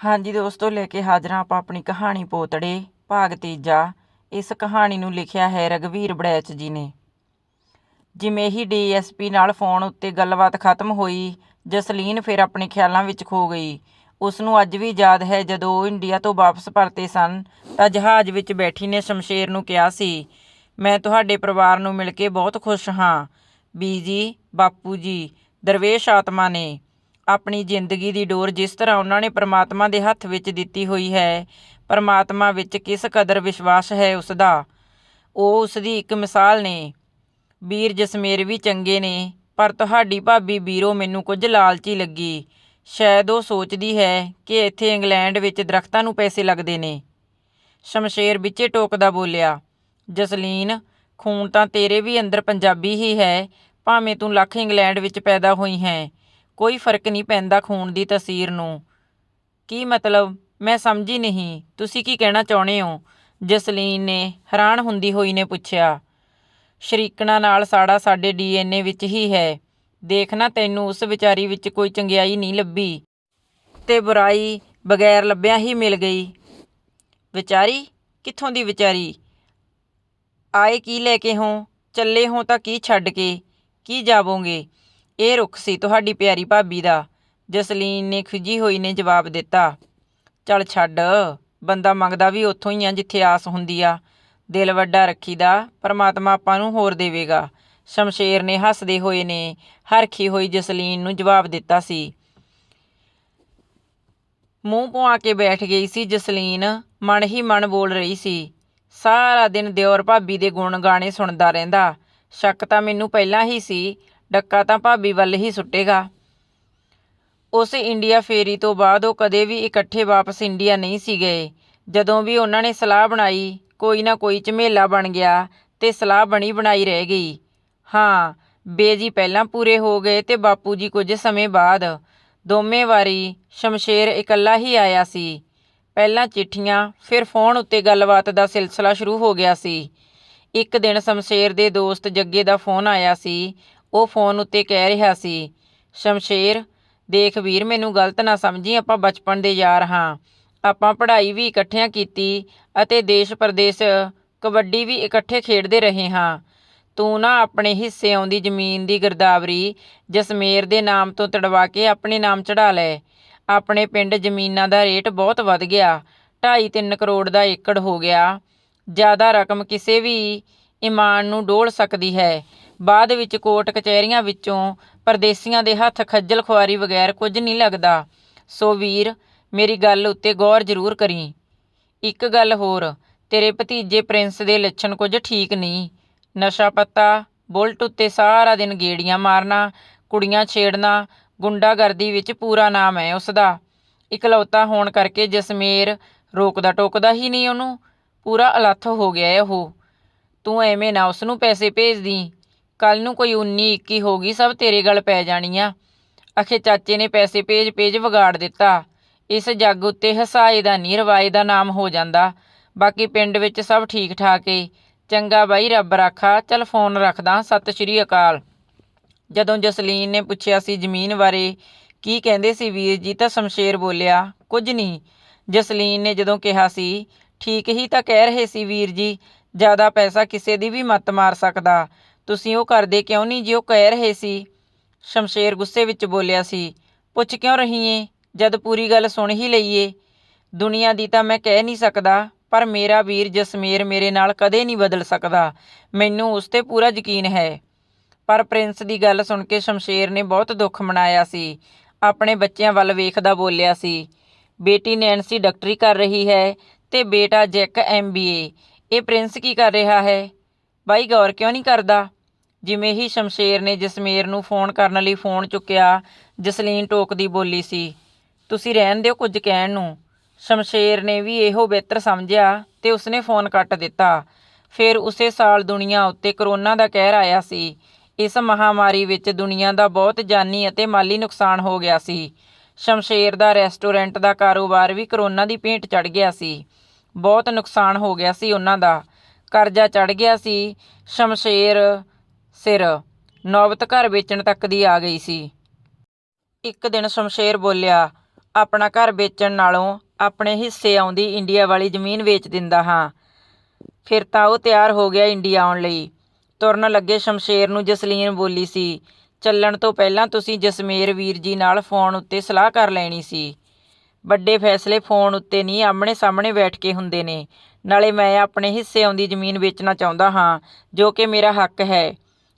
ਹਾਂਜੀ ਦੋਸਤੋ, ਲੈ ਕੇ ਹਾਜ਼ਰ ਹਾਂ ਆਪਾਂ ਆਪਣੀ ਕਹਾਣੀ ਪੋਤੜੇ, ਭਾਗ ਤੀਜਾ। ਇਸ ਕਹਾਣੀ ਨੂੰ ਲਿਖਿਆ ਹੈ ਰਗਵੀਰ ਬੜੈਚ ਜੀ ਨੇ। ਜਿਵੇਂ ਹੀ ਡੀਐਸਪੀ ਨਾਲ ਫੋਨ ਉੱਤੇ ਗੱਲਬਾਤ ਖਤਮ ਹੋਈ, ਜਸਲੀਨ ਫਿਰ ਆਪਣੇ ਖਿਆਲਾਂ ਵਿੱਚ ਖੋ ਗਈ। ਉਸ ਨੂੰ ਅੱਜ ਵੀ ਯਾਦ ਹੈ ਜਦੋਂ ਉਹ ਇੰਡੀਆ ਤੋਂ ਵਾਪਸ ਪਰਤੇ ਸਨ, ਤਾਂ ਜਹਾਜ਼ ਵਿੱਚ ਬੈਠੀ ਨੇ ਸ਼ਮਸ਼ੇਰ ਨੂੰ ਕਿਹਾ ਸੀ, ਮੈਂ ਤੁਹਾਡੇ ਪਰਿਵਾਰ ਨੂੰ ਮਿਲ ਕੇ ਬਹੁਤ ਖੁਸ਼ ਹਾਂ। ਬੀਜੀ, ਬਾਪੂ ਜੀ, ਦਰਵੇਸ਼ ਆਤਮਾ ਨੇ। ਆਪਣੀ ਜ਼ਿੰਦਗੀ ਦੀ ਡੋਰ ਜਿਸ ਤਰ੍ਹਾਂ ਉਹਨਾਂ ਨੇ ਪਰਮਾਤਮਾ ਦੇ ਹੱਥ ਵਿੱਚ ਦਿੱਤੀ ਹੋਈ ਹੈ, ਪਰਮਾਤਮਾ ਵਿੱਚ ਕਿਸ ਕਦਰ ਵਿਸ਼ਵਾਸ ਹੈ ਉਸ ਦਾ ਉਹ ਉਸ ਦੀ ਇੱਕ ਮਿਸਾਲ ਨੇ। ਵੀਰ ਜਸਮੇਰ ਵੀ ਚੰਗੇ ਨੇ, ਪਰ ਤੁਹਾਡੀ ਭਾਬੀ ਵੀਰੋ ਮੈਨੂੰ ਕੁਝ ਲਾਲਚੀ ਲੱਗੀ। ਸ਼ਾਇਦ ਉਹ ਸੋਚਦੀ ਹੈ ਕਿ ਇੱਥੇ ਇੰਗਲੈਂਡ ਵਿੱਚ ਦਰਖਤਾਂ ਨੂੰ ਪੈਸੇ ਲੱਗਦੇ ਨੇ। ਸ਼ਮਸ਼ੇਰ ਵਿੱਚੇ ਟੋਕਦਾ ਬੋਲਿਆ, ਜਸਲੀਨ, ਖੂਨ ਤਾਂ ਤੇਰੇ ਵੀ ਅੰਦਰ ਪੰਜਾਬੀ ਹੀ ਹੈ, ਭਾਵੇਂ ਤੂੰ ਲੱਖ ਇੰਗਲੈਂਡ ਵਿੱਚ ਪੈਦਾ ਹੋਈ ਹੈ। ਕੋਈ ਫ਼ਰਕ ਨਹੀਂ ਪੈਂਦਾ ਖੂਨ ਦੀ ਤਸਵੀਰ ਨੂੰ। ਕੀ ਮਤਲਬ? ਮੈਂ ਸਮਝੀ ਨਹੀਂ। ਤੁਸੀਂ ਕੀ ਕਹਿਣਾ ਚਾਹੁੰਦੇ ਹੋ? ਜਸਲੀਨ ਨੇ ਹੈਰਾਨ ਹੁੰਦੀ ਹੋਈ ਨੇ ਪੁੱਛਿਆ। ਸ਼ਰੀਕਣਾ ਨਾਲ ਸਾੜਾ ਸਾਡੇ ਡੀਐਨਏ ਵਿੱਚ ਹੀ ਹੈ। ਦੇਖਣਾ ਤੈਨੂੰ ਉਸ ਵਿਚਾਰੀ ਵਿੱਚ ਕੋਈ ਚੰਗਿਆਈ ਨਹੀਂ ਲੱਭੀ। ਤੇ ਬੁਰਾਈ ਬਗੈਰ ਲੱਭਿਆ ਹੀ ਮਿਲ ਗਈ। ਵਿਚਾਰੀ? ਕਿੱਥੋਂ ਦੀ ਵਿਚਾਰੀ? ਆਏ ਕੀ ਲੈ ਕੇ ਹੋ? ਚੱਲੇ ਹੋ ਤਾਂ ਕੀ ਛੱਡ ਕੇ? ਕੀ ਜਾਵੋਗੇ? ਇਹ ਰੁੱਖ ਸੀ ਤੁਹਾਡੀ ਪਿਆਰੀ ਭਾਬੀ ਦਾ। ਜਸਲੀਨ ਨੇ ਖਿਜੀ ਹੋਈ ਨੇ ਜਵਾਬ ਦਿੱਤਾ, ਚੱਲ ਛੱਡ, ਬੰਦਾ ਮੰਗਦਾ ਵੀ ਉੱਥੋਂ ਹੀ ਆ ਜਿੱਥੇ ਆਸ ਹੁੰਦੀ ਆ। ਦਿਲ ਵੱਡਾ ਰੱਖੀਦਾ, ਪਰਮਾਤਮਾ ਆਪਾਂ ਨੂੰ ਹੋਰ ਦੇਵੇਗਾ। ਸ਼ਮਸ਼ੇਰ ਨੇ ਹੱਸਦੇ ਹੋਏ ਨੇ ਹਰਖੀ ਹੋਈ ਜਸਲੀਨ ਨੂੰ ਜਵਾਬ ਦਿੱਤਾ ਸੀ। ਮੂੰਹ ਪੁਆ ਕੇ ਬੈਠ ਗਈ ਸੀ ਜਸਲੀਨ, ਮਨ ਹੀ ਮਨ ਬੋਲ ਰਹੀ ਸੀ। ਸਾਰਾ ਦਿਨ ਦਿਓਰ ਭਾਬੀ ਦੇ ਗੁਣ ਗਾਣੇ ਸੁਣਦਾ ਰਹਿੰਦਾ। ਸ਼ੱਕ ਤਾਂ ਮੈਨੂੰ ਪਹਿਲਾਂ ਹੀ ਸੀ ਡੱਕਾ ਤਾਂ ਭਾਬੀ ਵੱਲ ਹੀ ਸੁੱਟੇਗਾ। ਉਸ ਇੰਡੀਆ ਫੇਰੀ ਤੋਂ ਬਾਅਦ ਉਹ ਕਦੇ ਵੀ ਇਕੱਠੇ ਵਾਪਸ ਇੰਡੀਆ ਨਹੀਂ ਸੀ ਗਏ। ਜਦੋਂ ਵੀ ਉਹਨਾਂ ਨੇ ਸਲਾਹ ਬਣਾਈ, ਕੋਈ ਨਾ ਕੋਈ ਝਮੇਲਾ ਬਣ ਗਿਆ ਤੇ ਸਲਾਹ ਬਣੀ ਬਣਾਈ ਰਹਿ ਗਈ। ਹਾਂ ਬੇਜੀ ਪਹਿਲਾਂ ਪੂਰੇ ਹੋ ਗਏ ਤੇ ਬਾਪੂ ਜੀ ਕੁਝ ਸਮੇਂ ਬਾਅਦ। ਦੋਵੇਂ ਵਾਰੀ ਸ਼ਮਸ਼ੇਰ ਇਕੱਲਾ ਹੀ ਆਇਆ ਸੀ। ਪਹਿਲਾਂ ਚਿੱਠੀਆਂ, ਫਿਰ ਫੋਨ ਉੱਤੇ ਗੱਲਬਾਤ ਦਾ ਸਿਲਸਿਲਾ ਸ਼ੁਰੂ ਹੋ ਗਿਆ ਸੀ। ਇੱਕ ਦਿਨ ਸ਼ਮਸ਼ੇਰ ਦੇ ਦੋਸਤ ਜੱਗੇ ਦਾ ਫੋਨ ਆਇਆ ਸੀ ਉਹ ਫੋਨ ਉੱਤੇ ਕਹਿ ਰਿਹਾ ਸੀ, ਸ਼ਮਸ਼ੇਰ, ਦੇਖ ਵੀਰ, ਮੈਨੂੰ ਗਲਤ ਨਾ ਸਮਝੀ, ਆਪਾਂ ਬਚਪਨ ਦੇ ਯਾਰ ਹਾਂ। ਆਪਾਂ ਪੜ੍ਹਾਈ ਵੀ ਇਕੱਠਿਆਂ ਕੀਤੀ ਅਤੇ ਦੇਸ਼ ਪ੍ਰਦੇਸ਼ ਕਬੱਡੀ ਵੀ ਇਕੱਠੇ ਖੇਡਦੇ ਰਹੇ ਹਾਂ। ਤੂੰ ਨਾ ਆਪਣੇ ਹਿੱਸੇ ਆਉਂਦੀ ਜ਼ਮੀਨ ਦੀ ਗਿਰਦਾਵਰੀ ਜਸਮੇਰ ਦੇ ਨਾਮ ਤੋਂ ਤੜਵਾ ਕੇ ਆਪਣੇ ਨਾਮ ਚੜਾ ਲੈ। ਆਪਣੇ ਪਿੰਡ ਜ਼ਮੀਨਾਂ ਦਾ ਰੇਟ ਬਹੁਤ ਵੱਧ ਗਿਆ 2.5-3 ਕਰੋੜ ਦਾ ਏਕੜ ਹੋ ਗਿਆ। ਜ਼ਿਆਦਾ ਰਕਮ ਕਿਸੇ ਵੀ ਇਮਾਨ ਨੂੰ ਡੋਲ ਸਕਦੀ ਹੈ। ਬਾਅਦ ਵਿੱਚ ਕੋਰਟ ਕਚਹਿਰੀਆਂ ਵਿੱਚੋਂ ਪਰਦੇਸੀਆਂ ਦੇ ਹੱਥ ਖੱਜਲ ਖੁਆਰੀ ਬਗੈਰ ਕੁਝ ਨਹੀਂ ਲੱਗਦਾ। ਸੋ ਵੀਰ, ਮੇਰੀ ਗੱਲ ਉੱਤੇ ਗੌਰ ਜ਼ਰੂਰ ਕਰੀ। ਇੱਕ ਗੱਲ ਹੋਰ, ਤੇਰੇ ਭਤੀਜੇ ਪ੍ਰਿੰਸ ਦੇ ਲੱਛਣ ਕੁਝ ਠੀਕ ਨਹੀਂ। ਨਸ਼ਾ ਪੱਤਾ, ਬੁਲਟ ਉੱਤੇ ਸਾਰਾ ਦਿਨ ਗੇੜੀਆਂ ਮਾਰਨਾ, ਕੁੜੀਆਂ ਛੇੜਨਾ, ਗੁੰਡਾਗਰਦੀ ਵਿੱਚ ਪੂਰਾ ਨਾਮ ਹੈ ਉਸ ਦਾ ਇਕਲੌਤਾ ਹੋਣ ਕਰਕੇ ਜਸਮੇਰ ਰੋਕਦਾ ਟੋਕਦਾ ਹੀ ਨਹੀਂ ਉਹਨੂੰ। ਪੂਰਾ ਅਲੱਥ ਹੋ ਗਿਆ ਹੈ ਉਹ। ਤੂੰ ਐਵੇਂ ਨਾ ਉਸ ਨੂੰ ਪੈਸੇ ਭੇਜਦੀ ਕੱਲ ਨੂੰ ਕੋਈ 19 21 ਹੋ ਗਈ, ਸਭ ਤੇਰੇ ਗੱਲ ਪੈ ਜਾਣੀ ਆ ਅਖੇ ਚਾਚੇ ਨੇ ਪੈਸੇ ਭੇਜ ਭੇਜ ਵਿਗਾੜ ਦਿੱਤਾ। ਇਸ ਜੱਗ ਉੱਤੇ ਹਸਾਏ ਦਾ ਨਹੀਂ ਰਵਾਏ ਦਾ ਨਾਮ ਹੋ ਜਾਂਦਾ। ਬਾਕੀ ਪਿੰਡ ਵਿੱਚ ਸਭ ਠੀਕ ਠਾਕ ਏ। ਚੰਗਾ ਬਾਈ, ਰੱਬ ਰਾਖਾ। ਚਲ ਫੋਨ ਰੱਖਦਾ, ਸਤਿ ਸ਼੍ਰੀ ਅਕਾਲ। ਜਦੋਂ ਜਸਲੀਨ ਨੇ ਪੁੱਛਿਆ ਸੀ ਜ਼ਮੀਨ ਬਾਰੇ, ਕੀ ਕਹਿੰਦੇ ਸੀ ਵੀਰ ਜੀ, ਤਾਂ ਸ਼ਮਸ਼ੇਰ ਬੋਲਿਆ, ਕੁਝ ਨਹੀਂ ਜਸਲੀਨ ਨੇ ਜਦੋਂ ਕਿਹਾ ਸੀ, ਠੀਕ ਹੀ ਤਾਂ ਕਹਿ ਰਹੇ ਸੀ ਵੀਰ ਜੀ, ਜ਼ਿਆਦਾ ਪੈਸਾ ਕਿਸੇ ਦੀ ਵੀ ਮੱਤ ਮਾਰ ਸਕਦਾ। ਤੁਸੀਂ ਉਹ ਕਰਦੇ ਕਿਉਂ ਨਹੀਂ ਜੀ ਉਹ ਕਹਿ ਰਹੇ ਸੀ? ਸ਼ਮਸ਼ੇਰ ਗੁੱਸੇ ਵਿੱਚ ਬੋਲਿਆ ਸੀ, ਪੁੱਛ ਕਿਉਂ ਰਹੀ ਏ? ਜਦ ਪੂਰੀ ਗੱਲ ਸੁਣ ਹੀ ਲਈਏ। ਦੁਨੀਆ ਦੀ ਤਾਂ ਮੈਂ ਕਹਿ ਨਹੀਂ ਸਕਦਾ, ਪਰ ਮੇਰਾ ਵੀਰ ਜਸਮੇਰ ਮੇਰੇ ਨਾਲ ਕਦੇ ਨਹੀਂ ਬਦਲ ਸਕਦਾ। ਮੈਨੂੰ ਉਸ ਤੇ ਪੂਰਾ ਯਕੀਨ ਹੈ। ਪਰ ਪ੍ਰਿੰਸ ਦੀ ਗੱਲ ਸੁਣ ਕੇ ਸ਼ਮਸ਼ੇਰ ਨੇ ਬਹੁਤ ਦੁੱਖ ਮਨਾਇਆ ਸੀ। ਆਪਣੇ ਬੱਚਿਆਂ ਵੱਲ ਵੇਖਦਾ ਬੋਲਿਆ ਸੀ, ਬੇਟੀ ਨੈਂਸੀ ਡਾਕਟਰੀ ਕਰ ਰਹੀ ਹੈ ਤੇ ਬੇਟਾ ਜੈਕ ਐਮਬੀਏ ਇਹ ਪ੍ਰਿੰਸ ਕੀ ਕਰ ਰਿਹਾ ਹੈ? ਬਾਈ ਗੌਰ ਕਿਉਂ ਨਹੀਂ ਕਰਦਾ? ਜਿਵੇਂ ਹੀ ਸ਼ਮਸ਼ੇਰ ਨੇ ਜਸਮੇਰ ਨੂੰ ਫੋਨ ਕਰਨ ਲਈ ਫੋਨ ਚੁੱਕਿਆ, ਜਸਲੀਨ ਟੋਕਦੀ ਬੋਲੀ ਸੀ, ਤੁਸੀਂ ਰਹਿਣ ਦਿਓ ਕੁਝ ਕਹਿਣ ਨੂੰ। ਸ਼ਮਸ਼ੇਰ ਨੇ ਵੀ ਇਹੋ ਬਿਹਤਰ ਸਮਝਿਆ ਤੇ ਉਸਨੇ ਫੋਨ ਕੱਟ ਦਿੱਤਾ। ਫਿਰ ਉਸੇ ਸਾਲ ਦੁਨੀਆ ਉੱਤੇ ਕਰੋਨਾ ਦਾ ਕਹਿਰ ਆਇਆ ਸੀ। ਇਸ ਮਹਾਮਾਰੀ ਵਿੱਚ ਦੁਨੀਆ ਦਾ ਬਹੁਤ ਜਾਨੀ ਅਤੇ ਮਾਲੀ ਨੁਕਸਾਨ ਹੋ ਗਿਆ ਸੀ। ਸ਼ਮਸ਼ੇਰ ਦਾ ਰੈਸਟੋਰੈਂਟ ਦਾ ਕਾਰੋਬਾਰ ਵੀ ਕਰੋਨਾ ਦੀ ਭੇਂਟ ਚੜ ਗਿਆ ਸੀ। ਬਹੁਤ ਨੁਕਸਾਨ ਹੋ ਗਿਆ ਸੀ ਉਹਨਾਂ ਦਾ। ਕਰਜ਼ਾ ਚੜ ਗਿਆ ਸੀ। ਸ਼ਮਸ਼ੇਰ ਸਿਰ ਨੌਬਤ ਘਰ ਵੇਚਣ ਤੱਕ ਦੀ ਆ ਗਈ ਸੀ। ਇੱਕ ਦਿਨ ਸ਼ਮਸ਼ੇਰ ਬੋਲਿਆ, ਆਪਣਾ ਘਰ ਵੇਚਣ ਨਾਲੋਂ ਆਪਣੇ ਹਿੱਸੇ ਆਉਂਦੀ ਇੰਡੀਆ ਵਾਲੀ ਜ਼ਮੀਨ ਵੇਚ ਦਿੰਦਾ ਹਾਂ। ਫਿਰ ਤਾਂ ਉਹ ਤਿਆਰ ਹੋ ਗਿਆ ਇੰਡੀਆ ਆਉਣ ਲਈ। ਤੁਰਨ ਲੱਗੇ ਸ਼ਮਸ਼ੇਰ ਨੂੰ ਜਸਲੀਨ ਬੋਲੀ ਸੀ, ਚੱਲਣ ਤੋਂ ਪਹਿਲਾਂ ਤੁਸੀਂ ਜਸਮੇਰ ਵੀਰ ਜੀ ਨਾਲ ਫੋਨ ਉੱਤੇ ਸਲਾਹ ਕਰ ਲੈਣੀ ਸੀ। ਵੱਡੇ ਫੈਸਲੇ ਫੋਨ ਉੱਤੇ ਨਹੀਂ ਆਮਣੇ ਸਾਹਮਣੇ ਬੈਠ ਕੇ ਹੁੰਦੇ ਨੇ। ਨਾਲੇ ਮੈਂ ਆਪਣੇ ਹਿੱਸੇ ਆਉਂਦੀ ਜ਼ਮੀਨ ਵੇਚਣਾ ਚਾਹੁੰਦਾ ਹਾਂ, ਜੋ ਕਿ ਮੇਰਾ ਹੱਕ ਹੈ।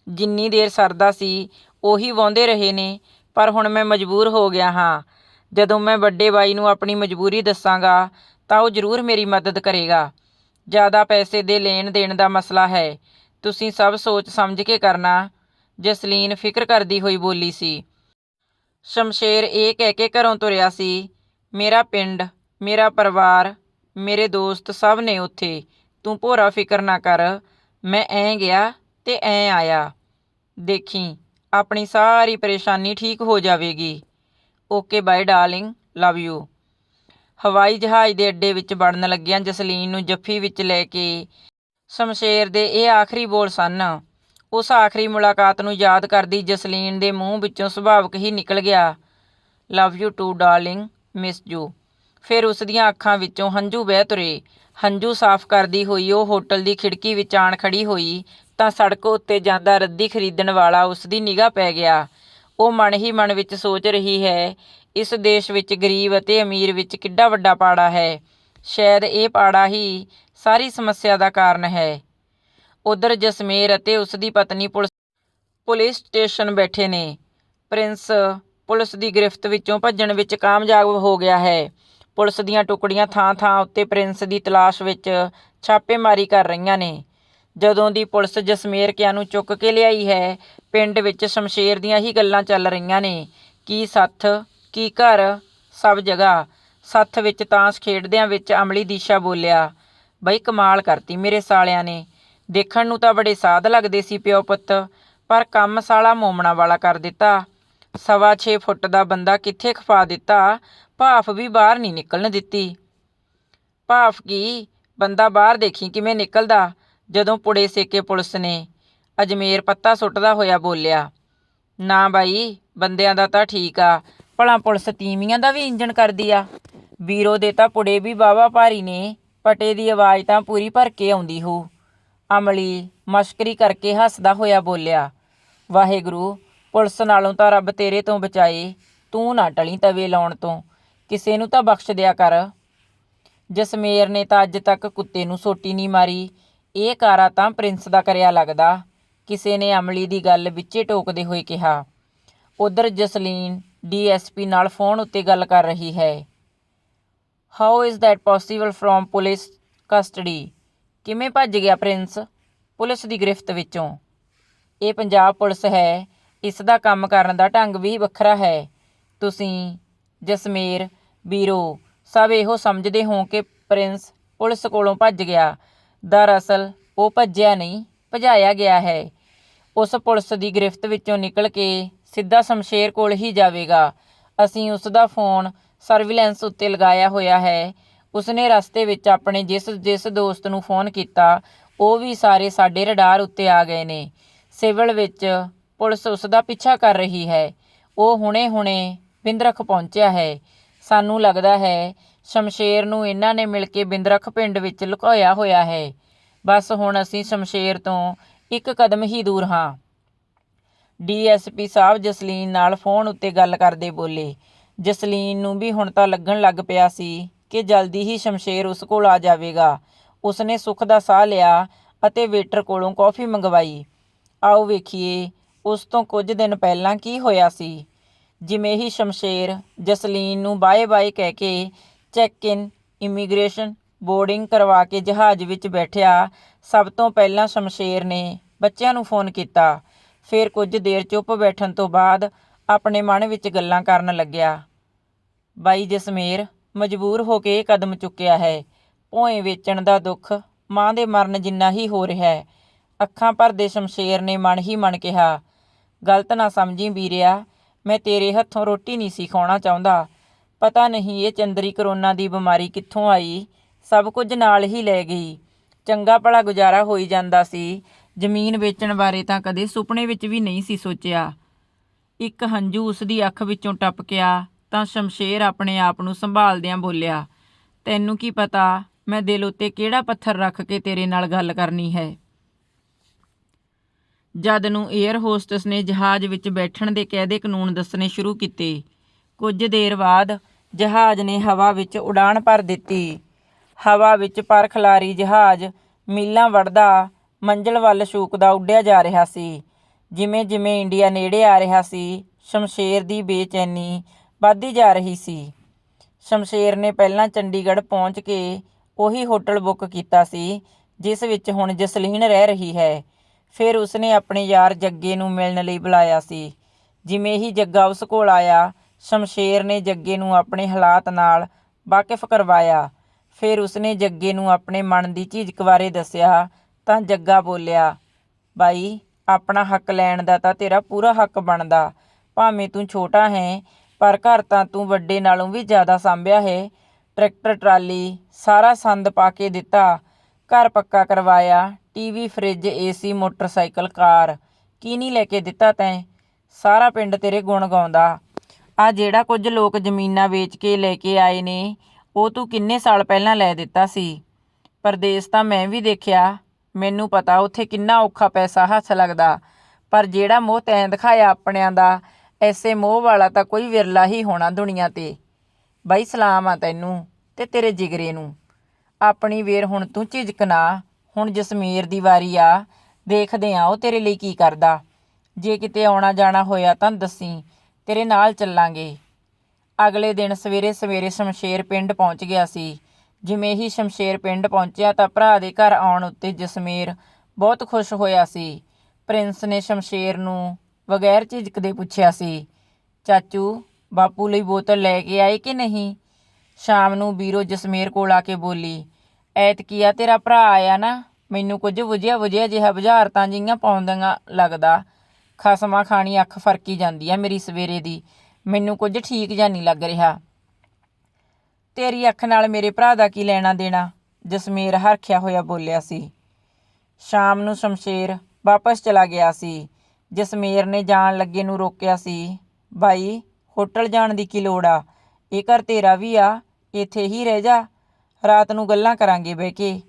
ਜਿੰਨੀ ਦੇਰ ਸਰਦਾ ਸੀ, ਉਹੀ ਵਾਹੁੰਦੇ ਰਹੇ ਨੇ। ਪਰ ਹੁਣ ਮੈਂ ਮਜਬੂਰ ਹੋ ਗਿਆ ਹਾਂ। ਜਦੋਂ ਮੈਂ ਵੱਡੇ ਬਾਈ ਨੂੰ ਆਪਣੀ ਮਜਬੂਰੀ ਦੱਸਾਂਗਾ, ਤਾਂ ਉਹ ਜ਼ਰੂਰ ਮੇਰੀ ਮਦਦ ਕਰੇਗਾ। ਜ਼ਿਆਦਾ ਪੈਸੇ ਦੇ ਲੈਣ ਦੇਣ ਦਾ ਮਸਲਾ ਹੈ। ਤੁਸੀਂ ਸਭ ਸੋਚ ਸਮਝ ਕੇ ਕਰਨਾ। ਜਸਲੀਨ ਫਿਕਰ ਕਰਦੀ ਹੋਈ ਬੋਲੀ ਸੀ। ਸ਼ਮਸ਼ੇਰ ਇਹ ਕਹਿ ਕੇ ਘਰੋਂ ਤੁਰਿਆ ਸੀ, ਮੇਰਾ ਪਿੰਡ, ਮੇਰਾ ਪਰਿਵਾਰ, ਮੇਰੇ ਦੋਸਤ ਸਭ ਨੇ ਉੱਥੇ। ਤੂੰ ਭੋਰਾ ਫਿਕਰ ਨਾ ਕਰ। ਮੈਂ ਐਂ ਗਿਆ ਤੇ ਐਂ ਆਇਆ। ਦੇਖੀ, ਆਪਣੀ ਸਾਰੀ ਪਰੇਸ਼ਾਨੀ ਠੀਕ ਹੋ ਜਾਵੇਗੀ। Okay, bye darling, love you. ਹਵਾਈ ਜਹਾਜ਼ ਦੇ ਅੱਡੇ ਵਿੱਚ ਵੜਨ ਲੱਗਿਆਂ ਜਸਲੀਨ ਨੂੰ ਜੱਫੀ ਵਿੱਚ ਲੈ ਕੇ ਸ਼ਮਸ਼ੇਰ ਦੇ ਇਹ ਆਖਰੀ ਬੋਲ ਸਨ। ਉਸ ਆਖਰੀ ਮੁਲਾਕਾਤ ਨੂੰ ਯਾਦ ਕਰਦੀ ਜਸਲੀਨ ਦੇ ਮੂੰਹ ਵਿੱਚੋਂ ਸੁਭਾਵਕ ਹੀ ਨਿਕਲ ਗਿਆ। Love you too, darling, miss you. ਫਿਰ ਉਸ ਦੀਆਂ ਅੱਖਾਂ ਵਿੱਚੋਂ ਹੰਝੂ ਵਹਿ ਤੁਰੇ। ਹੰਝੂ ਸਾਫ਼ ਕਰਦੀ ਹੋਈ ਉਹ ਹੋਟਲ ਦੀ ਖਿੜਕੀ ਵਿੱਚ ਆਣ ਖੜੀ ਹੋਈ। ਤਾਂ ਸੜਕ ਉੱਤੇ ਜਾਂਦਾ ਰੱਦੀ ਖਰੀਦਣ ਵਾਲਾ ਉਸ ਦੀ ਨਿਗਾਹ ਪੈ ਗਿਆ। ਉਹ ਮਨ ਹੀ ਮਨ ਵਿੱਚ ਸੋਚ ਰਹੀ ਹੈ, ਇਸ ਦੇਸ਼ ਵਿੱਚ ਗਰੀਬ ਅਤੇ ਅਮੀਰ ਵਿੱਚ ਕਿੱਡਾ ਵੱਡਾ ਪਾੜਾ ਹੈ। ਸ਼ਾਇਦ ਇਹ ਪਾੜਾ ਹੀ ਸਾਰੀ ਸਮੱਸਿਆ ਦਾ ਕਾਰਨ ਹੈ। ਉਧਰ ਜਸਮੇਰ ਅਤੇ ਉਸ ਦੀ ਪਤਨੀ ਪੁਲਿਸ ਪੁਲਿਸ ਸਟੇਸ਼ਨ ਬੈਠੇ ਨੇ। ਪ੍ਰਿੰਸ ਪੁਲਿਸ ਦੀ ਗ੍ਰਿਫਤ ਵਿੱਚੋਂ ਭੱਜਣ ਵਿੱਚ ਕਾਮਯਾਬ ਹੋ ਗਿਆ ਹੈ। ਪੁਲਿਸ ਦੀਆਂ ਟੁਕੜੀਆਂ ਥਾਂ-ਥਾਂ ਉੱਤੇ ਪ੍ਰਿੰਸ ਦੀ ਤਲਾਸ਼ ਵਿੱਚ ਛਾਪੇਮਾਰੀ ਕਰ ਰਹੀਆਂ ਨੇ। ਜਦੋਂ ਦੀ ਪੁਲਿਸ ਜਸਮੇਰ ਕਿਆਂ ਨੂੰ ਚੁੱਕ ਕੇ ਲਿਆਈ ਹੈ, ਪਿੰਡ ਵਿੱਚ ਸ਼ਮਸ਼ੇਰ ਦੀਆਂ ਹੀ ਗੱਲਾਂ ਚੱਲ ਰਹੀਆਂ ਨੇ। ਕੀ ਸੱਥ, ਕੀ ਘਰ, ਸਭ ਜਗ੍ਹਾ। ਸੱਥ ਵਿੱਚ ਤਾਂਸ ਖੇਡਦਿਆਂ ਵਿੱਚ ਅਮਲੀ ਦੀਸ਼ਾ ਬੋਲਿਆ, ਬਈ ਕਮਾਲ ਕਰਤੀ ਮੇਰੇ ਸਾਲਿਆਂ ਨੇ। ਦੇਖਣ ਨੂੰ ਤਾਂ ਬੜੇ ਸਾਧ ਲੱਗਦੇ ਸੀ ਪਿਓ ਪੁੱਤ, ਪਰ ਕੰਮ ਸਾਲਾ ਮੋਮਣਾ ਵਾਲਾ ਕਰ ਦਿੱਤਾ। ਸਵਾ 6 ਫੁੱਟ ਦਾ ਬੰਦਾ ਕਿੱਥੇ ਖਪਾ ਦਿੱਤਾ, ਭਾਫ ਵੀ ਬਾਹਰ ਨਹੀਂ ਨਿਕਲਣ ਦਿੱਤੀ। ਭਾਫ ਕੀ? ਬੰਦਾ ਬਾਹਰ ਦੇਖੀ ਕਿਵੇਂ ਨਿਕਲਦਾ? ਜਦੋਂ ਪੁੜੇ ਸੇਕੇ ਪੁਲਿਸ ਨੇ ਅਜਮੇਰ ਪੱਤਾ ਸੁੱਟਦਾ ਹੋਇਆ ਬੋਲਿਆ, ਨਾ ਬਾਈ, ਬੰਦਿਆਂ ਦਾ ਤਾਂ ਠੀਕ ਆ, ਭਲਾ ਪੁਲਿਸ ਤੀਵੀਆਂ ਦਾ ਵੀ ਇੰਜਣ ਕਰਦੀ ਆ। ਵੀਰੋ ਦੇ ਤਾਂ ਪੁੜੇ ਵੀ ਬਾਵਾ ਭਾਰੀ ਨੇ, ਪਟੇ ਦੀ ਆਵਾਜ਼ ਤਾਂ ਪੂਰੀ ਭਰ ਕੇ ਆਉਂਦੀ ਹੋ। ਅਮਲੀ ਮਸ਼ਕਰੀ ਕਰਕੇ ਹੱਸਦਾ ਹੋਇਆ ਬੋਲਿਆ, ਵਾਹਿਗੁਰੂ, ਪੁਲਿਸ ਨਾਲੋਂ ਤਾਂ ਰੱਬ ਤੇਰੇ ਤੋਂ ਬਚਾਏ, ਤੂੰ ਨਾ ਟਲੀ ਤਵੇ ਲਾਉਣ ਤੋਂ, ਕਿਸੇ ਨੂੰ ਤਾਂ ਬਖਸ਼ ਦਿਆ ਕਰ। ਜਸਮੇਰ ਨੇ ਤਾਂ ਅੱਜ ਤੱਕ ਕੁੱਤੇ ਨੂੰ ਸੋਟੀ ਨਹੀਂ ਮਾਰੀ ਇਹ ਕਾਰਾ ਤਾਂ ਪ੍ਰਿੰਸ ਦਾ ਕਰਿਆ ਲੱਗਦਾ। ਕਿਸੇ ਨੇ ਅਮਲੀ ਦੀ ਗੱਲ ਵਿੱਚੇ ਟੋਕਦੇ ਹੋਏ ਕਿਹਾ, ਉਧਰ ਜਸਲੀਨ ਡੀਐਸਪੀ ਨਾਲ ਫੋਨ ਉੱਤੇ ਗੱਲ ਕਰ ਰਹੀ ਹੈ। How is that possible from police custody? ਕਿਵੇਂ ਭੱਜ ਗਿਆ ਪ੍ਰਿੰਸ ਪੁਲਿਸ ਦੀ ਗ੍ਰਿਫਤ ਵਿੱਚੋਂ? ਇਹ ਪੰਜਾਬ ਪੁਲਿਸ ਹੈ। ਇਸ ਦਾ ਕੰਮ ਕਰਨ ਦਾ ਢੰਗ ਵੀ ਵੱਖਰਾ ਹੈ। ਤੁਸੀਂ ਜਸਮੇਰ, ਬੀਰੋ ਸਭ ਇਹੋ ਸਮਝਦੇ ਹੋ ਕਿ ਪ੍ਰਿੰਸ ਪੁਲਿਸ ਕੋਲੋਂ ਭੱਜ ਗਿਆ। ਦਰਅਸਲ ਉਹ ਭੱਜਿਆ ਨਹੀਂ, ਭਜਾਇਆ ਗਿਆ ਹੈ। ਉਸ ਪੁਲਿਸ ਦੀ ਗ੍ਰਿਫਤ ਵਿੱਚੋਂ ਨਿਕਲ ਕੇ ਸਿੱਧਾ ਸ਼ਮਸ਼ੇਰ ਕੋਲ ਹੀ ਜਾਵੇਗਾ। ਅਸੀਂ ਉਸ ਦਾ ਫੋਨ ਸਰਵੇਲੈਂਸ ਉੱਤੇ ਲਗਾਇਆ ਹੋਇਆ ਹੈ। ਉਸਨੇ ਰਸਤੇ ਵਿੱਚ ਆਪਣੇ ਜਿਸ ਜਿਸ ਦੋਸਤ ਨੂੰ ਫੋਨ ਕੀਤਾ, ਉਹ ਵੀ ਸਾਰੇ ਸਾਡੇ ਰਡਾਰ ਉੱਤੇ ਆ ਗਏ ਨੇ। ਸਿਵਲ ਵਿੱਚ ਪੁਲਿਸ ਉਸ ਦਾ ਪਿੱਛਾ ਕਰ ਰਹੀ ਹੈ। ਉਹ ਹੁਣੇ-ਹੁਣੇ ਬਿੰਦਰਖ ਪਹੁੰਚਿਆ ਹੈ। ਸਾਨੂੰ ਲੱਗਦਾ ਹੈ ਸ਼ਮਸ਼ੇਰ ਨੂੰ ਇਹਨਾਂ ਨੇ ਮਿਲ ਕੇ ਬਿੰਦਰਖ ਪਿੰਡ ਵਿੱਚ ਲੁਕਾਇਆ ਹੋਇਆ ਹੈ। ਬਸ ਹੁਣ ਅਸੀਂ ਸ਼ਮਸ਼ੇਰ ਤੋਂ ਇੱਕ ਕਦਮ ਹੀ ਦੂਰ ਹਾਂ। ਡੀਐਸਪੀ ਸਾਹਿਬ ਜਸਲੀਨ ਨਾਲ ਫੋਨ ਉੱਤੇ ਗੱਲ ਕਰਦੇ ਬੋਲੇ। ਜਸਲੀਨ ਨੂੰ ਵੀ ਹੁਣ ਤਾਂ ਲੱਗਣ ਲੱਗ ਪਿਆ ਸੀ ਕਿ ਜਲਦੀ ਹੀ ਸ਼ਮਸ਼ੇਰ ਉਸ ਕੋਲ ਆ ਜਾਵੇਗਾ। ਉਸਨੇ ਸੁੱਖ ਦਾ ਸਾਹ ਲਿਆ ਅਤੇ ਵੇਟਰ ਕੋਲੋਂ ਕੌਫੀ ਮੰਗਵਾਈ। ਆਓ ਵੇਖੀਏ, ਉਸ ਤੋਂ ਕੁਝ ਦਿਨ ਪਹਿਲਾਂ ਕੀ ਹੋਇਆ ਸੀ? ਜਿਵੇਂ ਹੀ ਸ਼ਮਸ਼ੇਰ ਜਸਲੀਨ ਨੂੰ ਬਾਏ ਬਾਏ ਕਹਿ ਕੇ ਚੈੱਕ ਇਨ ਇਮੀਗ੍ਰੇਸ਼ਨ ਬੋਰਡਿੰਗ ਕਰਵਾ ਕੇ ਜਹਾਜ਼ ਵਿੱਚ ਬੈਠਿਆ। ਸਭ ਤੋਂ ਪਹਿਲਾਂ ਸ਼ਮਸ਼ੇਰ ਨੇ ਬੱਚਿਆਂ ਨੂੰ ਫੋਨ ਕੀਤਾ। ਫਿਰ ਕੁਝ ਦੇਰ ਚੁੱਪ ਬੈਠਣ ਤੋਂ ਬਾਅਦ ਆਪਣੇ ਮਨ ਵਿੱਚ ਗੱਲਾਂ ਕਰਨ ਲੱਗਿਆ। ਬਾਈ ਜਸਮੇਰ ਮਜਬੂਰ ਹੋ ਕੇ ਇਹ ਕਦਮ ਚੁੱਕਿਆ ਹੈ। ਭੋਏ ਵੇਚਣ ਦਾ ਦੁੱਖ ਮਾਂ ਦੇ ਮਰਨ ਜਿੰਨਾ ਹੀ ਹੋ ਰਿਹਾ ਹੈ। ਅੱਖਾਂ ਭਰਦੇ ਸ਼ਮਸ਼ੇਰ ਨੇ ਮਨ ਹੀ ਮਨ ਕਿਹਾ, ਗਲਤ ਨਾ ਸਮਝੀ ਵੀਰਿਆ, ਮੈਂ ਤੇਰੇ ਹੱਥੋਂ ਰੋਟੀ ਨਹੀਂ ਸੀ ਖਾਣਾ ਚਾਹੁੰਦਾ। ਪਤਾ ਨਹੀਂ ਇਹ ਚੰਦਰੀ ਕਰੋਨਾ ਦੀ ਬਿਮਾਰੀ ਕਿੱਥੋਂ ਆਈ। ਸਭ ਕੁਝ ਨਾਲ ਹੀ ਲੈ ਗਈ। ਚੰਗਾ ਭਲਾ ਗੁਜ਼ਾਰਾ ਹੋਈ ਜਾਂਦਾ ਸੀ। ਜ਼ਮੀਨ ਵੇਚਣ ਬਾਰੇ ਤਾਂ ਕਦੇ ਸੁਪਨੇ ਵਿੱਚ ਵੀ ਨਹੀਂ ਸੀ ਸੋਚਿਆ। ਇੱਕ ਹੰਝੂ ਉਸ ਦੀ ਅੱਖ ਵਿੱਚੋਂ ਟਪਕਿਆ ਤਾਂ ਸ਼ਮਸ਼ੇਰ ਆਪਣੇ ਆਪ ਨੂੰ ਸੰਭਾਲਦਿਆਂ ਬੋਲਿਆ, ਤੈਨੂੰ ਕੀ ਪਤਾ, ਮੈਂ ਦਿਲ ਉੱਤੇ ਕਿਹੜਾ ਪੱਥਰ ਰੱਖ ਕੇ ਤੇਰੇ ਨਾਲ ਗੱਲ ਕਰਨੀ ਹੈ? ਜਦ ਨੂੰ 에ਅਰ ਹੋਸਟਸ ਨੇ ਜਹਾਜ਼ ਵਿੱਚ ਬੈਠਣ ਦੇ ਕਾਇਦੇ ਕਾਨੂੰਨ ਦੱਸਣੇ ਸ਼ੁਰੂ ਕੀਤੇ ਕੁਝ ਦੇਰ ਬਾਅਦ ਜਹਾਜ਼ ਨੇ ਹਵਾ ਵਿੱਚ ਉਡਾਣ ਭਰ ਦਿੱਤੀ। ਹਵਾ ਵਿੱਚ ਪਰ ਖਿਲਾਰੀ ਜਹਾਜ਼ ਮੀਲਾਂ ਵੜਦਾ ਮੰਜ਼ਲ ਵੱਲ ਸ਼ੂਕਦਾ ਉੱਡਿਆ ਜਾ ਰਿਹਾ ਸੀ। ਜਿਵੇਂ ਜਿਵੇਂ ਇੰਡੀਆ ਨੇੜੇ ਆ ਰਿਹਾ ਸੀ, ਸ਼ਮਸ਼ੇਰ ਦੀ ਬੇਚੈਨੀ ਵੱਧਦੀ ਜਾ ਰਹੀ ਸੀ। ਸ਼ਮਸ਼ੇਰ ਨੇ ਪਹਿਲਾਂ ਚੰਡੀਗੜ੍ਹ ਪਹੁੰਚ ਕੇ ਉਹੀ ਹੋਟਲ ਬੁੱਕ ਕੀਤਾ ਸੀ, ਜਿਸ ਵਿੱਚ ਹੁਣ ਜਸਲੀਨ ਰਹਿ ਰਹੀ ਹੈ। ਫਿਰ ਉਸਨੇ ਆਪਣੇ ਯਾਰ ਜੱਗੇ ਨੂੰ ਮਿਲਣ ਲਈ ਬੁਲਾਇਆ ਸੀ। ਜਿਵੇਂ ਹੀ ਜੱਗਾ ਉਸ ਕੋਲ ਆਇਆ ਸ਼ਮਸ਼ੇਰ ਨੇ ਜੱਗੇ ਨੂੰ ਆਪਣੇ ਹਾਲਾਤ ਨਾਲ ਵਾਕਿਫ ਕਰਵਾਇਆ। ਫਿਰ ਉਸਨੇ ਜੱਗੇ ਨੂੰ ਆਪਣੇ ਮਨ ਦੀ ਝਿਜਕ ਬਾਰੇ ਦੱਸਿਆ, ਤਾਂ ਜੱਗਾ ਬੋਲਿਆ, ਬਾਈ, ਆਪਣਾ ਹੱਕ ਲੈਣ ਦਾ ਤਾਂ ਤੇਰਾ ਪੂਰਾ ਹੱਕ ਬਣਦਾ। ਭਾਵੇਂ ਤੂੰ ਛੋਟਾ ਹੈ, ਪਰ ਘਰ ਤਾਂ ਤੂੰ ਵੱਡੇ ਨਾਲੋਂ ਵੀ ਜ਼ਿਆਦਾ ਸੰਭਿਆ ਹੈ। ਟਰੈਕਟਰ, ਟਰਾਲੀ, ਸਾਰਾ ਸੰਦ ਪਾ ਕੇ ਦਿੱਤਾ। ਘਰ ਪੱਕਾ ਕਰਵਾਇਆ TV fridge AC motorcycle, car. ਕੀ ਨਹੀਂ ਲੈ ਕੇ ਦਿੱਤਾ ਤੈਂ? ਸਾਰਾ ਪਿੰਡ ਤੇਰੇ ਗੁਣ ਗਾਉਂਦਾ। ਆ ਜਿਹੜਾ ਕੁਝ ਲੋਕ ਜ਼ਮੀਨਾਂ ਵੇਚ ਕੇ ਲੈ ਕੇ ਆਏ ਨੇ, ਉਹ ਤੂੰ ਕਿੰਨੇ ਸਾਲ ਪਹਿਲਾਂ ਲੈ ਦਿੱਤਾ ਸੀ? ਪਰਦੇਸ ਤਾਂ ਮੈਂ ਵੀ ਦੇਖਿਆ, ਮੈਨੂੰ ਪਤਾ ਉੱਥੇ ਕਿੰਨਾ ਔਖਾ ਪੈਸਾ ਹੱਥ ਲੱਗਦਾ, ਪਰ ਜਿਹੜਾ ਮੋਹ ਤੈਂ ਦਿਖਾਇਆ ਆਪਣਿਆਂ ਦਾ, ਐਸੇ ਮੋਹ ਵਾਲਾ ਤਾਂ ਕੋਈ ਵਿਰਲਾ ਹੀ ਹੋਣਾ ਦੁਨੀਆ ਤੇ। ਬਾਈ, ਸਲਾਮ ਆ ਤੈਨੂੰ ਤੇ ਤੇਰੇ ਜਿਗਰੇ ਨੂੰ। ਆਪਣੀ ਵੇਰ ਹੁਣ ਤੂੰ ਝਿਜਕਣਾ ਹੁਣ ਜਸਮੀਰ ਦੀ ਵਾਰੀ ਆ, ਦੇਖਦੇ ਆ ਉਹ ਤੇਰੇ ਲਈ ਕੀ ਕਰਦਾ। ਜੇ ਕਿਤੇ ਆਉਣਾ ਜਾਣਾ ਹੋਇਆ ਤਾਂ ਦੱਸੀ। ਤੇਰੇ ਨਾਲ ਚੱਲਾਂਗੇ। ਅਗਲੇ ਦਿਨ ਸਵੇਰੇ ਸਵੇਰੇ ਸ਼ਮਸ਼ੇਰ ਪਿੰਡ ਪਹੁੰਚ ਗਿਆ ਸੀ। ਜਿਵੇਂ ਹੀ ਸ਼ਮਸ਼ੇਰ ਪਿੰਡ ਪਹੁੰਚਿਆ ਤਾਂ ਭਰਾ ਦੇ ਘਰ ਆਉਣ ਉੱਤੇ ਜਸਮੀਰ ਬਹੁਤ ਖੁਸ਼ ਹੋਇਆ ਸੀ। ਪ੍ਰਿੰਸ ਨੇ ਸ਼ਮਸ਼ੇਰ ਨੂੰ ਬਗੈਰ ਝਿਜਕਦੇ ਪੁੱਛਿਆ ਸੀ, ਚਾਚੂ, ਬਾਪੂ ਲਈ ਬੋਤਲ ਲੈ ਕੇ ਆਏ ਕਿ ਨਹੀਂ? ਸ਼ਾਮ ਨੂੰ ਵੀਰੋ ਜਸਮੀਰ ਕੋਲ ਆ ਕੇ ਬੋਲੀ, ਐਤਕੀ ਆ ਤੇਰਾ ਭਰਾ ਆਇਆ ਨਾ, ਮੈਨੂੰ ਕੁਝ ਬੁਝਿਆ ਬੁਝਿਆ ਜਿਹਾ ਬੁਝਾਰਤਾਂ ਜਿਹੀਆਂ ਪਾਉਂਦੀਆਂ ਲੱਗਦਾ। ਖਸਮਾਂ ਖਾਣੀ, ਅੱਖ ਫਰਕੀ ਜਾਂਦੀ ਆ ਮੇਰੀ ਸਵੇਰੇ ਦੀ। ਮੈਨੂੰ ਕੁਝ ਠੀਕ ਜਾਂ ਨਹੀਂ ਲੱਗ ਰਿਹਾ। ਤੇਰੀ ਅੱਖ ਨਾਲ ਮੇਰੇ ਭਰਾ ਦਾ ਕੀ ਲੈਣਾ ਦੇਣਾ? ਜਸਮੀਰ ਹਰਖਿਆ ਹੋਇਆ ਬੋਲਿਆ ਸੀ। ਸ਼ਾਮ ਨੂੰ ਸ਼ਮਸ਼ੇਰ ਵਾਪਸ ਚਲਾ ਗਿਆ ਸੀ। ਜਸਮੀਰ ਨੇ ਜਾਣ ਲੱਗੇ ਨੂੰ ਰੋਕਿਆ ਸੀ। ਬਾਈ, ਹੋਟਲ ਜਾਣ ਦੀ ਕੀ ਲੋੜ ਆ? ਇਹ ਘਰ ਤੇਰਾ ਵੀ ਆ, ਇੱਥੇ ਹੀ ਰਹਿ ਜਾ। ਰਾਤ ਨੂੰ ਗੱਲਾਂ ਕਰਾਂਗੇ ਬਹਿ ਕੇ।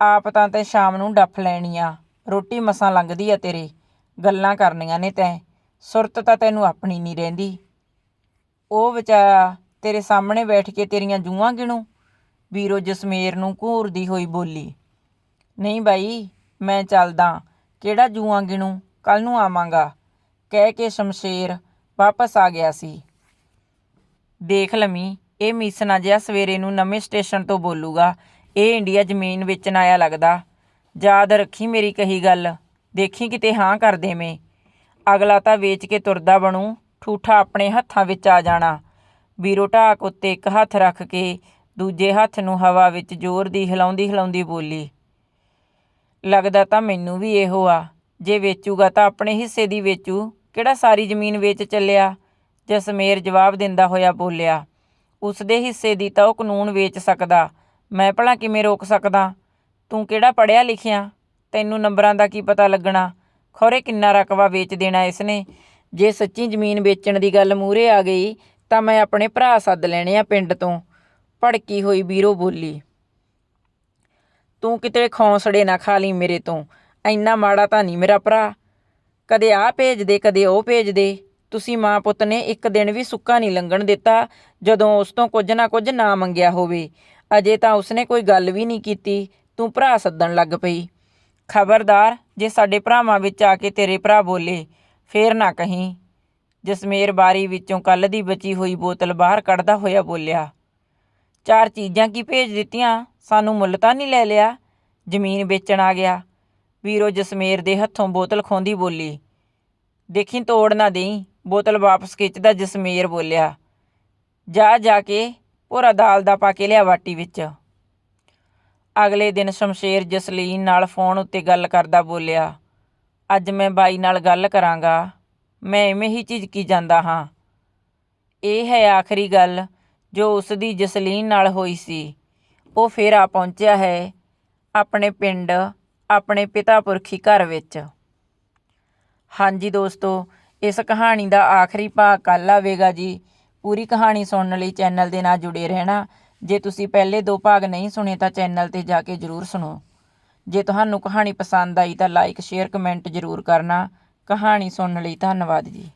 ਆਪ ਤਾਂ ਤੇ ਸ਼ਾਮ ਨੂੰ ਡੱਫ ਲੈਣੀ ਆ। ਰੋਟੀ ਮਸਾਂ ਲੰਘਦੀ ਆ ਤੇਰੇ। ਗੱਲਾਂ ਕਰਨੀਆਂ ਨੇ ਤੈਂ। ਸੁਰਤ ਤਾਂ ਤੈਨੂੰ ਆਪਣੀ ਨਹੀਂ ਰਹਿੰਦੀ। ਉਹ ਵਿਚਾਰਾ ਤੇਰੇ ਸਾਹਮਣੇ ਬੈਠ ਕੇ ਤੇਰੀਆਂ ਜੂਆਂ ਗਿਣੂ। ਵੀਰੋ ਜਸਮੇਰ ਨੂੰ ਘੂਰਦੀ ਹੋਈ ਬੋਲੀ, ਨਹੀਂ ਬਾਈ, ਮੈਂ ਚੱਲਦਾ। ਕਿਹੜਾ ਜੂਆਂ ਗਿਣੂ? ਕੱਲ ਨੂੰ ਆਵਾਂਗਾ। ਕਹਿ ਕੇ ਸ਼ਮਸ਼ੇਰ ਵਾਪਸ ਆ ਗਿਆ ਸੀ। ਦੇਖ ਲਮੀ ਇਹ ਮੀਸਣਾ ਜਿਹਾ ਸਵੇਰੇ ਨੂੰ ਨਵੇਂ ਸਟੇਸ਼ਨ ਤੋਂ ਬੋਲੂਗਾ। ਇਹ ਇੰਡੀਆ ਜ਼ਮੀਨ ਵੇਚਣ ਆਇਆ ਲੱਗਦਾ। ਯਾਦ ਰੱਖੀ ਮੇਰੀ ਕਹੀ ਗੱਲ। ਦੇਖੀ ਕਿਤੇ ਹਾਂ ਕਰ ਦੇਵੇਂ। ਅਗਲਾ ਤਾਂ ਵੇਚ ਕੇ ਤੁਰਦਾ ਬਣੂ, ਠੂਠਾ ਆਪਣੇ ਹੱਥਾਂ ਵਿੱਚ ਆ ਜਾਣਾ। ਵੀਰੋ ਢਾਕ ਉੱਤੇ ਇੱਕ ਹੱਥ ਰੱਖ ਕੇ ਦੂਜੇ ਹੱਥ ਨੂੰ ਹਵਾ ਵਿੱਚ ਜ਼ੋਰ ਦੀ ਹਿਲਾਉਂਦੀ ਹਿਲਾਉਂਦੀ ਬੋਲੀ, ਲੱਗਦਾ ਤਾਂ ਮੈਨੂੰ ਵੀ ਇਹੋ ਆ। ਜੇ ਵੇਚੂਗਾ ਤਾਂ ਆਪਣੇ ਹਿੱਸੇ ਦੀ ਵੇਚੂ। ਕਿਹੜਾ ਸਾਰੀ ਜ਼ਮੀਨ ਵੇਚ ਚੱਲਿਆ? ਜਸਮੇਰ ਜਵਾਬ ਦਿੰਦਾ ਹੋਇਆ ਬੋਲਿਆ ਉਸਦੇ ਹਿੱਸੇ ਦੀ ਤਾਂ ਉਹ ਕਾਨੂੰਨ ਵੇਚ ਸਕਦਾ। ਮੈਂ ਭਲਾ ਕਿਵੇਂ ਰੋਕ ਸਕਦਾ? ਤੂੰ ਕਿਹੜਾ ਪੜਿਆ ਲਿਖਿਆ? ਤੈਨੂੰ ਨੰਬਰਾਂ ਦਾ ਕੀ ਪਤਾ ਲੱਗਣਾ? ਖੌਰੇ ਕਿੰਨਾ ਰਕਬਾ ਵੇਚ ਦੇਣਾ ਇਸਨੇ? ਜੇ ਸੱਚੀ ਜ਼ਮੀਨ ਵੇਚਣ ਦੀ ਗੱਲ ਮੂਰੇ ਆ ਗਈ, ਤਾਂ ਮੈਂ ਆਪਣੇ ਭਰਾ ਸੱਦ ਲੈਣੇ ਆ ਪਿੰਡ ਤੋਂ। ਭੜਕੀ ਹੋਈ ਵੀਰੋ ਬੋਲੀ। ਤੂੰ ਕਿਤੇ ਖੌਂਸੜੇ ਨਾ ਖਾ ਲਈ ਮੇਰੇ ਤੋਂ। ਐਨਾ ਮਾੜਾ ਤਾਂ ਨਹੀਂ ਮੇਰਾ ਭਰਾ। ਕਦੇ ਆ ਭੇਜ ਦੇ, ਕਦੇ ਉਹ ਭੇਜ ਦੇ। ਤੁਸੀਂ ਮਾਂ ਪੁੱਤ ਨੇ ਇੱਕ ਦਿਨ ਵੀ ਸੁੱਕਾ ਨਹੀਂ ਲੰਘਣ ਦਿੱਤਾ, ਜਦੋਂ ਉਸ ਤੋਂ ਕੁਝ ਨਾ ਕੁਝ ਨਾ ਮੰਗਿਆ ਹੋਵੇ। ਅਜੇ ਤਾਂ ਉਸਨੇ ਕੋਈ ਗੱਲ ਵੀ ਨਹੀਂ ਕੀਤੀ। ਤੂੰ ਭਰਾ ਸੱਦਣ ਲੱਗ ਪਈ। ਖਬਰਦਾਰ, ਜੇ ਸਾਡੇ ਭਰਾਵਾਂ ਵਿੱਚ ਆ ਕੇ ਤੇਰੇ ਭਰਾ ਬੋਲੇ, ਫੇਰ ਨਾ ਕਹੀਂ। ਜਸਮੇਰ ਬਾਰੀ ਵਿੱਚੋਂ ਕੱਲ ਦੀ ਬਚੀ ਹੋਈ ਬੋਤਲ ਬਾਹਰ ਕੱਢਦਾ ਹੋਇਆ ਬੋਲਿਆ, ਚਾਰ ਚੀਜ਼ਾਂ ਕੀ ਭੇਜ ਦਿੱਤੀਆਂ? ਸਾਨੂੰ ਮੁੱਲ ਤਾਂ ਨਹੀਂ ਲੈ ਲਿਆ? ਜ਼ਮੀਨ ਵੇਚਣ ਆ ਗਿਆ। ਵੀਰੋ ਜਸਮੇਰ ਦੇ ਹੱਥੋਂ ਬੋਤਲ ਖੋਂਦੀ ਬੋਲੀ, ਦੇਖੀ ਤੋੜ ਨਾ ਦੇਈ। ਬੋਤਲ ਵਾਪਸ ਖਿੱਚਦਾ ਜਸਮੇਰ ਬੋਲਿਆ, ਜਾ ਜਾ ਕੇ ਭੋਰਾ ਦਾਲ ਦਾ ਪਾ ਕੇ ਲਿਆ ਵਾਟੀ ਵਿੱਚ। ਅਗਲੇ ਦਿਨ ਸ਼ਮਸ਼ੇਰ ਜਸਲੀਨ ਨਾਲ ਫੋਨ ਉੱਤੇ ਗੱਲ ਕਰਦਾ ਬੋਲਿਆ, ਅੱਜ ਮੈਂ ਬਾਈ ਨਾਲ ਗੱਲ ਕਰਾਂਗਾ, ਮੈਂ ਐਵੇਂ ਹੀ ਝਿਜਕੀ ਜਾਂਦਾ ਹਾਂ। ਇਹ ਹੈ ਆਖਰੀ ਗੱਲ ਜੋ ਉਸ ਦੀ ਜਸਲੀਨ ਨਾਲ ਹੋਈ ਸੀ। ਉਹ ਫੇਰ ਆ ਪਹੁੰਚਿਆ ਹੈ ਆਪਣੇ ਪਿੰਡ, ਆਪਣੇ ਪਿਤਾ ਪੁਰਖੀ ਘਰ ਵਿੱਚ। ਹਾਂਜੀ ਦੋਸਤੋ, ਇਸ ਕਹਾਣੀ ਦਾ ਆਖਰੀ ਭਾਗ ਕੱਲ੍ਹ ਆਵੇਗਾ ਜੀ। ਪੂਰੀ ਕਹਾਣੀ ਸੁਣਨ ਲਈ ਚੈਨਲ ਦੇ ਨਾਲ ਜੁੜੇ ਰਹਿਣਾ। ਜੇ ਤੁਸੀਂ ਪਹਿਲੇ ਦੋ ਭਾਗ ਨਹੀਂ ਸੁਣੇ ਤਾਂ ਚੈਨਲ ਤੇ ਜਾ ਕੇ ਜ਼ਰੂਰ ਸੁਣੋ। ਜੇ ਤੁਹਾਨੂੰ ਕਹਾਣੀ ਪਸੰਦ ਆਈ ਤਾਂ ਲਾਈਕ ਸ਼ੇਅਰ ਕਮੈਂਟ ਜ਼ਰੂਰ ਕਰਨਾ। ਕਹਾਣੀ ਸੁਣਨ ਲਈ ਧੰਨਵਾਦ ਜੀ।